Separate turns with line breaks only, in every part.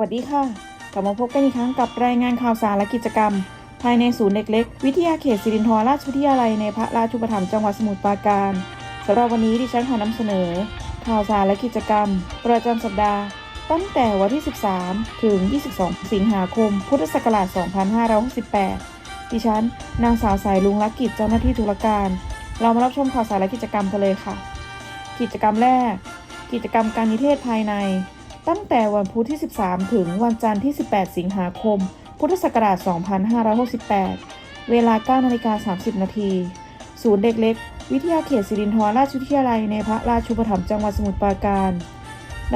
วัสดีค่ะ กลับมาพบกันอีกครั้งกับรายงานข่าวสารและกิจกรรม ภายในศูนย์เด็กเล็ก วิทยาเขตสิรินธรราชวิทยาลัยในพระราชูปถัมภ์จังหวัดสมุทรปราการสำหรับวันนี้ดิฉันขอนำเสนอ ข่าวสารและกิจกรรม ประจำสัปดาห์ ตั้งแต่วันที่ 13 ถึง 22 สิงหาคม พุทธศักราช 2568 ดิฉัน นางสาวสายลุงลักกิจเจ้าหน้าที่ธุรการ เรามารับชมข่าวสารและกิจกรรมกันเลยค่ะ กิจกรรมแรก กิจกรรมการนิเทศภายใน ตั้งแต่วันพุธที่ 13 ถึงวันจันทร์ที่ 18 สิงหาคม พุทธศักราช 2568 เวลา 9นาฬิกา30 นาที ศูนย์เด็กเล็ก วิทยาเขตสิรินธรราชวิทยาลัยในพระราชูปถัมภ์จังหวัดสมุทรปราการ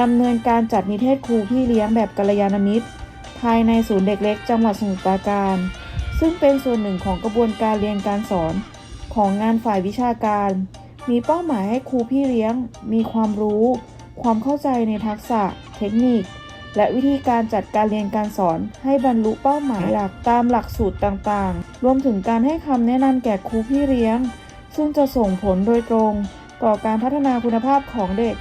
ดำเนินการจัดนิเทศครูพี่เลี้ยงแบบกัลยาณมิตร ภายในศูนย์เด็กเล็ก จังหวัดสมุทรปราการ ซึ่งเป็นส่วนหนึ่งของกระบวนการเรียนการสอนของงานฝ่ายวิชาการ มีเป้าหมายให้ครูพี่เลี้ยง มีความรู้ ความเข้าใจในทักษะ เทคนิค และวิธีการจัดการเรียนการสอนให้บรรลุเป้าหมายหลักตามหลักสูตรต่างๆ รวมถึงการให้คำแนะนำแก่ครูพี่เลี้ยง ซึ่งจะส่งผลโดยตรง ต่อการพัฒนาคุณภาพของเด็ก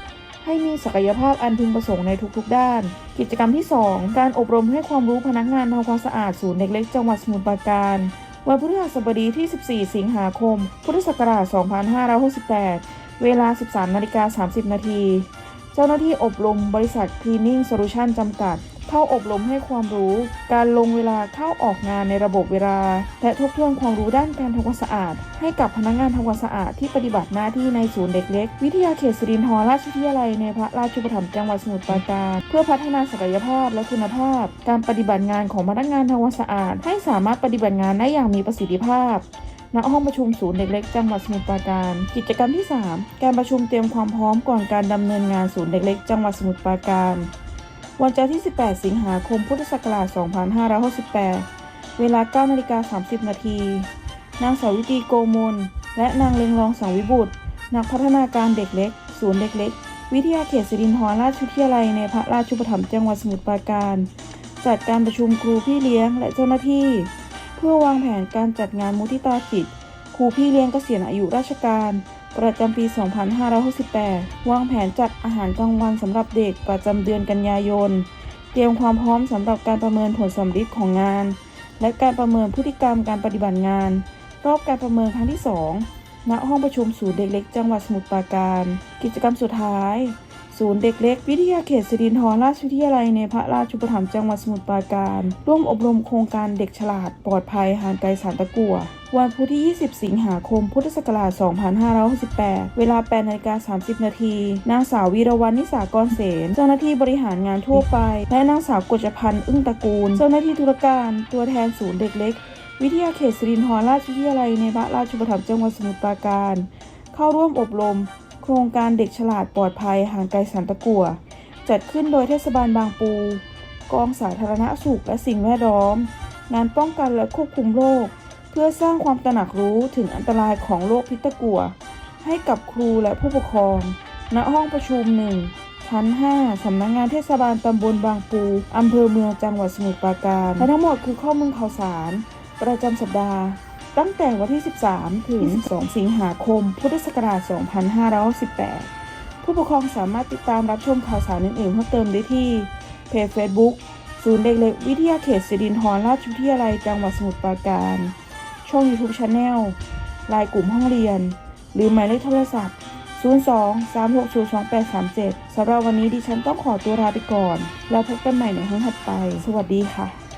ให้มีศักยภาพอันพึงประสงค์ในทุกๆ ด้าน กิจกรรมที่ 2 การอบรมให้ความรู้พนักงานทำความสะอาดศูนย์เด็กเล็กจังหวัดสมุทรปราการวันพฤหัสบดีที่ 14 สิงหาคม พุทธศักราช 2568 เวลา 13นาฬิกา30 นาที จ้าหน้าที่อบรมบริษัท Cleaning Solution จำกัด เข้าอบรมให้ความรู้ การลงเวลาเข้าออกงานในระบบเวลา และทบทวนความรู้ด้านการทำความสะอาด ให้กับพนักงานทำความสะอาดที่ปฏิบัติหน้าที่ในศูนย์เด็กเล็ก วิทยาเขตสิรินธรราชวิทยาลัยในพระราชูปถัมภ์จังหวัดสมุทรปราการ เพื่อพัฒนาศักยภาพและคุณภาพ การปฏิบัติงานของพนักงานทำความสะอาด ให้สามารถปฏิบัติงานได้อย่างมีประสิทธิภาพ ณห้องประชุมศูนย์เด็กเล็กจังหวัดสมุทรปราการ กิจกรรมที่ 3 การประชุมเตรียมความพร้อมก่อนการดำเนินงานศูนย์เด็กเล็กจังหวัดสมุทรปราการ วันจันทร์ที่ 18 สิงหาคม พุทธศักราช 2568 เวลา9นาฬิกา30 นาที นางสาวิตรีโกมล และนางเลงรองสังวิบุตร นักพัฒนาการเด็กเล็ก ศูนย์เด็กเล็ก วิทยาเขตสิรินธรราชวิทยาลัยในพระราชูปถัมภ์จังหวัดสมุทรปราการ จัดการประชุมครูพี่เลี้ยงและเจ้าหน้าที่ เพื่อวางแผนการจัดงานมุทิตาจิตครูพี่เลี้ยงเกษียณอายุราชการ ประจำปี 2568 วางแผนจัดอาหารกลางวันสำหรับเด็กประจำเดือนกันยายน เตรียมความพร้อมสำหรับการประเมินผลสำลิดของงาน และการประเมินพฤติกรรมการปฏิบัติงาน รอบการประเมินครั้งที่ 2 ณ ห้องประชุมศูนย์เด็กเล็กจังหวัดสมุทรปราการ กิจกรรมสุดท้าย ศูนย์เด็กเล็ก วิทยาเขตสิรินธรราชวิทยาลัยในพระราชูปถัมภ์จังหวัดสมุทรปราการ ร่วมอบรมโครงการเด็กฉลาด ปลอดภัยห่างไกลสารตะกั่ววันพุธที่ 20 สิงหาคม พุทธศักราช 2568 เวลา 8นาฬิกา30 นาที นางสาววีรวรรณนิสากรเสน เจ้าหน้าที่บริหารงานทั่วไป และนางสาวกฤษพันธ์อึ้งตระกูล เจ้าหน้าที่ธุรการ ตัวแทนศูนย์เด็กเล็ก วิทยาเขตสิรินธรราชวิทยาลัยในพระราชูปถัมภ์จังหวัดสมุทรปราการ เข้าร่วมอบรม ครงการเด็กฉลาดปลอดภัยห่างไกลสารตะกั่วจัดขึ้นโดยเทศบาลบางปู กองสาธารณสุขและสิ่งแวดล้อม งานป้องกันและควบคุมโรคเพื่อสร้างความตระหนักรู้ถึงอันตรายของโรคพิษตะกั่วให้กับครูและผู้ปกครอง ณ ห้องประชุมหนึ่งชั้น 5 สำนักงงานเทศบาลตำบลบางปู อำเภอเมืองจังหวัดสมุทรปราการ และทั้งหมดคือข้อมูลข่าวสาร ประจำสัปดาห์ ตั้งแต่วันที่ 13 ถึง2สิงหาคม พุทธศักราช 2518 ผู้ปกครองสามารถติดตามรับชมข่าวสารอื่นๆเพิ่มเติมได้ที่เพจ Facebook ศูนย์เด็กเล็กวิทยาเขตสิรินธรราชวิทยาลัยจังหวัดสมุทรปราการ ช่อง YouTube Channel ไลน์กลุ่มห้องเรียน หรือหมายเลขโทรศัพท์ 02 360 2837 สำหรับวันนี้ดิฉันต้องขอตัวลาไปก่อน แล้วพบกันใหม่ในครั้งถัดไป สวัสดีค่ะ